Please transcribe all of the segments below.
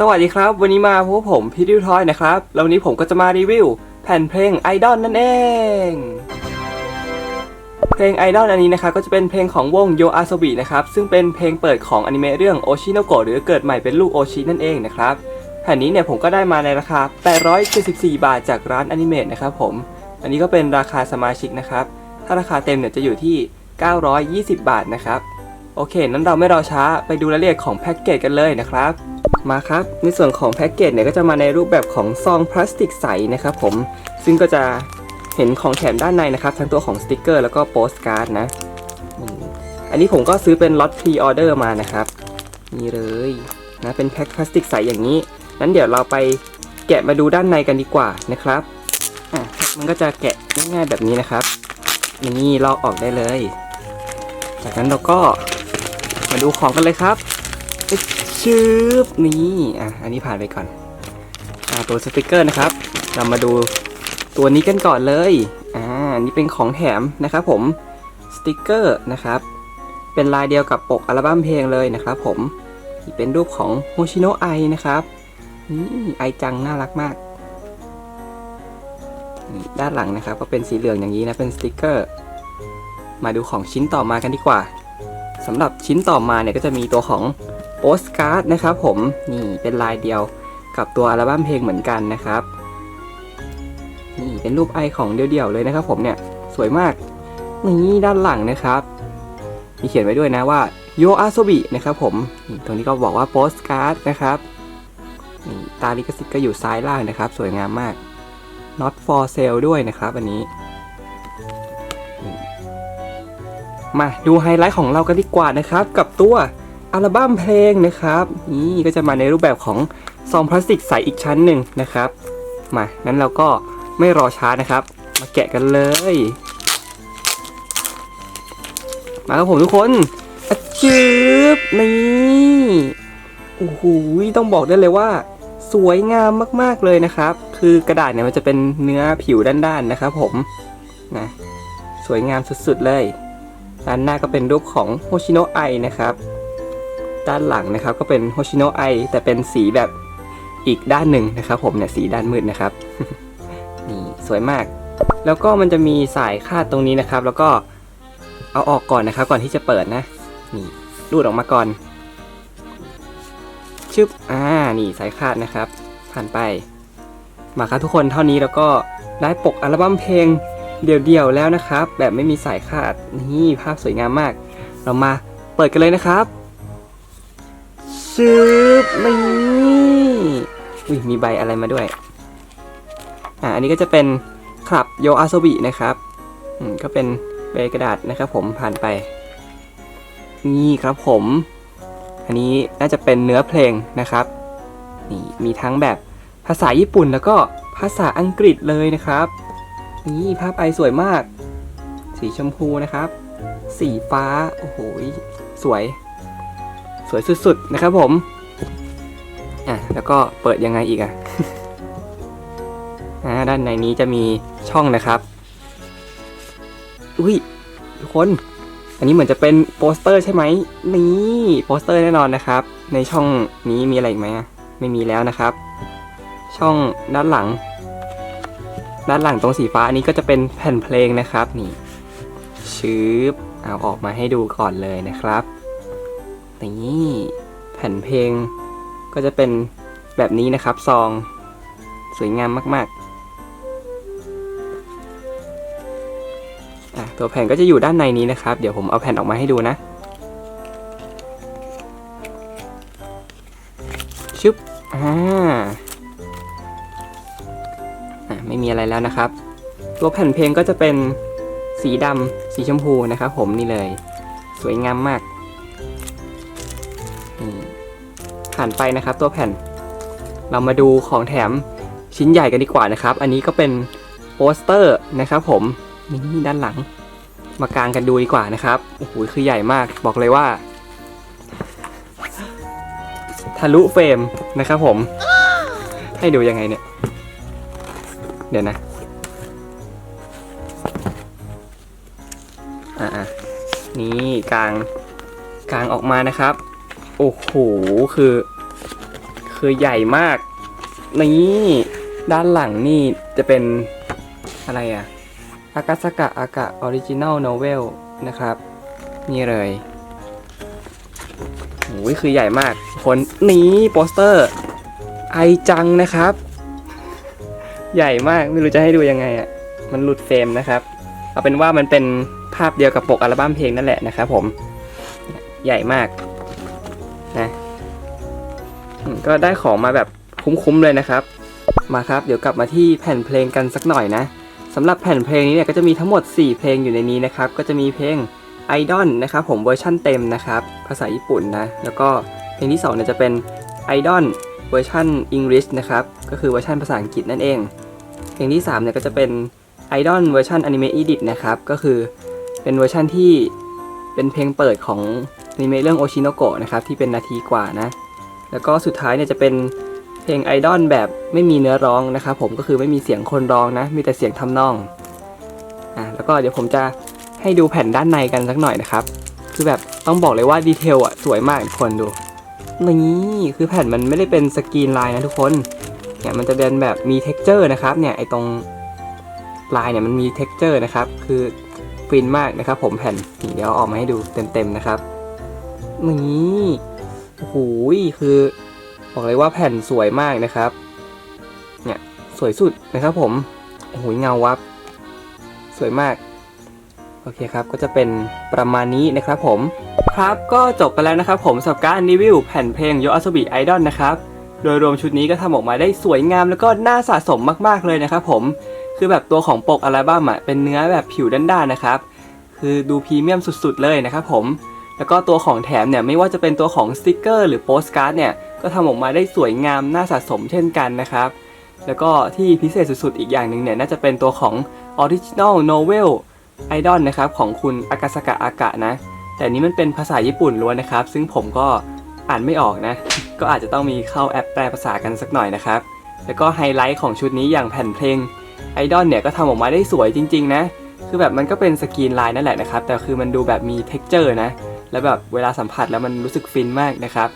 สวัสดีครับ วันนี้มาพบผมพี่ดิวทอยนะครับ แล้ววันนี้ผมก็จะมารีวิว แผ่นเพลงไอดอลนั่นเอง เพลงไอดอลอันนี้นะครับก็จะเป็นเพลงของวงโยอาโซบินะครับ ซึ่งเป็นเพลงเปิดของอนิเมะเรื่องโอชิโนโกะหรือเกิดใหม่เป็นลูกโอชินั่นเองนะครับ แผ่นนี้เนี่ยผมก็ได้มาในราคา 874 บาทจากร้านอนิเมะนะครับผม อันนี้ก็เป็นราคาสมาชิกนะครับ ถ้าราคาเต็มเนี่ยจะอยู่ที่ 920 บาทนะครับ โอเค นั้นเราไม่รอช้าไปดูรายละเอียดของแพ็กเกจกันเลยนะครับ มาครับ ในส่วนของแพ็กเกจเนี่ยก็จะมาในรูปแบบของซองพลาสติกใสนะครับผม ซึ่งก็จะเห็นของแถมด้านในนะครับ ทั้งตัวของสติกเกอร์แล้วก็โปสการ์ดนะ อันนี้ผมก็ซื้อเป็นล็อตพรีออเดอร์มานะครับ นี่เลยนะเป็นแพ็คพลาสติกใสอย่างนี้ นั้นเดี๋ยวเราไปแกะมาดูด้านในกันดีกว่านะครับอะมันก็จะแกะง่ายๆแบบนี้นะครับนี่ลอกออกได้เลย จากนั้นเราก็มาดูของกันเลยครับ ชืบนี่อะอันนี้ผ่านไปก่อนอ่าตัวสติกเกอร์นะครับ เรามาดูตัวนี้กันก่อนเลยอ่าอันนี่เป็นของแถมนะครับผมสติกเกอร์นะครับ เป็นลายเดียวกับปกอัลบั้มเพลงเลยนะครับผมเป็นรูปของโฮชิโนะไอนะครับนี่ไอจังน่ารักมาก ด้านหลังนะครับก็เป็นสีเหลืองอย่างนี้นะเป็นสติกเกอร์ มาดูของชิ้นต่อมากันดีกว่าสำหรับชิ้นต่อมาเนี่ยก็จะมีตัวของ โปสการ์ดนะครับผมนี่เป็นลายเดียวกับตัวอัลบั้มเพลงเหมือนกันนะครับนี่เป็นรูปไอของเดี่ยวๆเลยนะครับ ผมเนี่ยสวยมากนี่ด้านหลังนะครับ มีเขียนไว้ด้วยนะว่าโยอาโซบินะครับผมนี่ตรงนี้ก็บอกว่าโปสการ์ดนะครับนี่ตาลิกสิทธิ์ก็อยู่ซ้ายล่างนะครับ สวยงามมาก not for sale ด้วยนะครับอันนี้ มาดูไฮไลท์ของเรากันดีกว่านะครับ กับตัว อัลบั้มเพลงนะครับนี่ก็จะมาในรูปแบบของซองพลาสติกใสอีกชั้นหนึ่งนะครับมานั้นเราก็ไม่รอช้านะครับ มาแกะกันเลย มาครับผมทุกคนจืบนี่โอ้โหต้องบอกได้เลยว่า สวยงามมากๆเลยนะครับ คือกระดาษเนี่ยมันจะเป็นเนื้อผิวด้านๆนะครับ ผมนะสวยงามสุดๆเลยด้านหน้าก็เป็นรูปของโฮชิโนะไอนะครับ ด้านหลังนะครับ ก็เป็นโฮชิโนะไอแต่เป็นสีแบบอีกด้านหนึ่งนะครับ ผมเนี่ยสีด้านมืดนะครับนี่สวยมาก แล้วก็มันจะมีสายคาดตรงนี้นะครับ แล้วก็เอาออกก่อนนะครับ ก่อนที่จะเปิดนะนี่รูดออกมาก่อนชึบอ่านี่สายคาดนะครับ ผ่านไป มาครับทุกคนเท่านี้แล้วก็ได้ปกอัลบั้มเพลงเดี่ยวๆแล้วนะครับ แบบไม่มีสายคาดนี่ภาพสวยงามมาก เรามาเปิดกันเลยนะครับ ชึบนี่อุ้ยมีใบอะไรมาด้วย อ่าอันนี้ก็จะเป็นคลับโยอาโซบินะครับอืมก็เป็นใบกระดาษนะครับ ผมผ่านไป นี่ครับผม อันนี้น่าจะเป็นเนื้อเพลงนะครับนี่มีทั้งแบบภาษาญี่ปุ่นแล้วก็ภาษาอังกฤษเลยนะครับ นี่ภาพไอสวยมาก สีชมพูนะครับ สีฟ้า โอ้โห สวย วยสุดๆนะครับผม อะแล้วก็เปิดยังไงอีกอะอ่าด้านในนี้จะมีช่องนะครับ อุ้ยทุกคน อันนี้เหมือนจะเป็นโปสเตอร์ใช่ไหมนี่โปสเตอร์แน่นอนนะครับ ในช่องนี้มีอะไรอีกไหมไม่มีแล้วนะครับ ช่องด้านหลัง ด้านหลังตรงสีฟ้าอันนี้ก็จะเป็นแผ่นเพลงนะครับนี่ชืบเอาออกมาให้ดูก่อนเลยนะครับ นี่ แผ่นเพลง ก็จะเป็นแบบนี้นะครับซอง สวยงามมากๆอะตัวแผ่นก็จะอยู่ด้านในนี้นะครับ เดี๋ยวผมเอาแผ่นออกมาให้ดูนะชึบอ่าไม่มีอะไรแล้วนะครับ ตัวแผ่นเพลงก็จะเป็นสีดำสีชมพูนะครับผมนี่เลย สวยงามมาก ผ่านไปนะครับตัวแผ่น เรามาดูของแถมชิ้นใหญ่กันดีกว่านะครับ อันนี้ก็เป็นโปสเตอร์นะครับ ผมนี่ด้านหลัง มากางกันดูดีกว่านะครับโอ้โหคือใหญ่มากบอกเลยว่าทะลุเฟรมนะครับผม ให้ดูยังไงเนี่ย เดี๋ยวนะอ่านี่กลางกลางออกมานะครับ โอ้โห คือ คือใหญ่มาก นี่ด้านหลังนี่จะเป็นอะไรอะอากาสกะอากะออริจินัลโนเวลนะครับ นี่เลยโอ้ยคือใหญ่มากคนนี้โปสเตอร์ไอจังนะครับ ใหญ่มากไม่รู้จะให้ดูยังไงอะมันหลุดเฟรมนะครับ เอาเป็นว่ามันเป็นภาพเดียวกับปกอัลบั้มเพลงนั่นแหละนะครับผม ใหญ่มาก ก็ได้ของมาแบบคุ้มๆเลยนะครับ มาครับ เดี๋ยวกลับมาที่แผ่นเพลงกันสักหน่อยนะสำหรับแผ่นเพลงนี้เนี่ยก็จะมีทั้งหมด 4 เพลงอยู่ในนี้นะครับ ก็จะมีเพลง Idol นะครับผมเวอร์ชั่นเต็มนะครับ ภาษาญี่ปุ่นนะ แล้วก็เพลงที่2เนี่ยจะเป็น Idol เวอร์ชัน English นะครับ ก็คือเวอร์ชันภาษาอังกฤษนั่นเอง เพลงที่3เนี่ยก็จะเป็น Idol เวอร์ชัน Anime Edit นะครับ ก็คือเป็นเวอร์ชันที่เป็นเพลงเปิดของอนิเมะเรื่องโอชิโนโกะนะครับที่เป็นนาทีกว่านะ แล้วก็สุดท้ายเนี่ยจะเป็นเพลงไอดอลแบบไม่มีเนื้อร้องนะครับผมก็คือไม่มีเสียงคนร้องนะ มีแต่เสียงทำนองอะแล้วก็เดี๋ยวผมจะให้ดูแผ่นด้านในกันสักหน่อยนะครับ คือแบบต้องบอกเลยว่าดีเทลอะสวยมากทุกคนดูนี่คือแผ่นมันไม่ได้เป็นสกรีนลายนะทุกคนเนี่ยมันจะเป็นแบบมี t e x t อร์นะครับเนี่ยไอตรงลายเนี่ยมันมี t e x t อร์นะครับคือฟินมากนะครับผมแผ่นเดี๋ยวเอาออกมาให้ดูเต็มๆนะครับนี่ โอ้โหคือบอกเลยว่าแผ่นสวยมากนะครับ เนี่ยสวยสุดนะครับผม โอ้โหเงาวับ สวยมาก โอเคครับ ก็จะเป็นประมาณนี้นะครับผม ครับก็จบไปแล้วนะครับผมสำหรับการรีวิวแผ่นเพลง y o a s o b i Idol นะครับ โดยรวมชุดนี้ก็ทำออกมาได้สวยงามแล้วก็น่าสะสมมากๆเลยนะครับผม คือแบบตัวของปกอัลบั้มอะเป็นเนื้อแบบผิวด้านๆนะครับ คือดูพรีเมียมสุดๆเลยนะครับผม แล้วก็ตัวของแถมเนี่ยไม่ว่าจะเป็นตัวของสติกเกอร์หรือโปสการ์ดเนี่ยก็ทำออกมาได้สวยงามน่าสะสมเช่นกันนะครับ แล้วก็ที่พิเศษสุดๆ อีกอย่างหนึ่งเนี่ยน่าจะเป็นตัวของ Original Novel Idol นะครับของคุณอากาสกะอากะนะ แต่นี้มันเป็นภาษาญี่ปุ่นล้วนนะครับ ซึ่งผมก็อ่านไม่ออกนะ ก็อาจจะต้องมีเข้าแอปแปลภาษากันสักหน่อยนะครับ แล้วก็ไฮไลท์ของชุดนี้อย่างแผ่นเพลง Idol เนี่ยก็ทำออกมาได้สวยจริง ๆ นะ คือแบบมันก็เป็นสกรีนลายนั่นแหละนะครับ แต่คือมันดูแบบมี t e x t อร์นะ แล้วแบบเวลาสัมผัสแล้วมันรู้สึกฟินมากนะครับ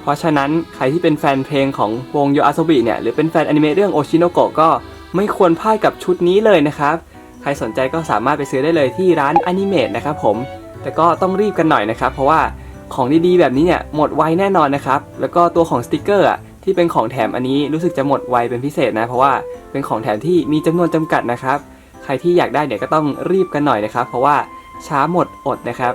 เพราะฉะนั้นใครที่เป็นแฟนเพลงของวงโยอา o บิเนี่ยหรือเป็นแฟนอนิเมะเรื่องโอชิโนโกะก็ไม่ควรพลาดกับชุดนี้เลยนะครับ ใครสนใจก็สามารถไปซื้อได้เลยที่ร้านอนิเมะนะครับผมแต่ก็ต้องรีบกันหน่อยนะครับ เพราะว่าของดีๆแบบนี้เนี่ยหมดไวแน่นอนนะครับแล้วก็ตัวของสติกเกอร์อะที่เป็นของแถมอันนี้รู้สึกจะหมดไวเป็นพิเศษนะ เพราะว่าเป็นของแถมที่มีจำนวนจำกัดนะครับ ใครที่อยากได้เนี่ยก็ต้องรีบกันหน่อยนะครับ เพราะว่าช้าหมดอดนะครับ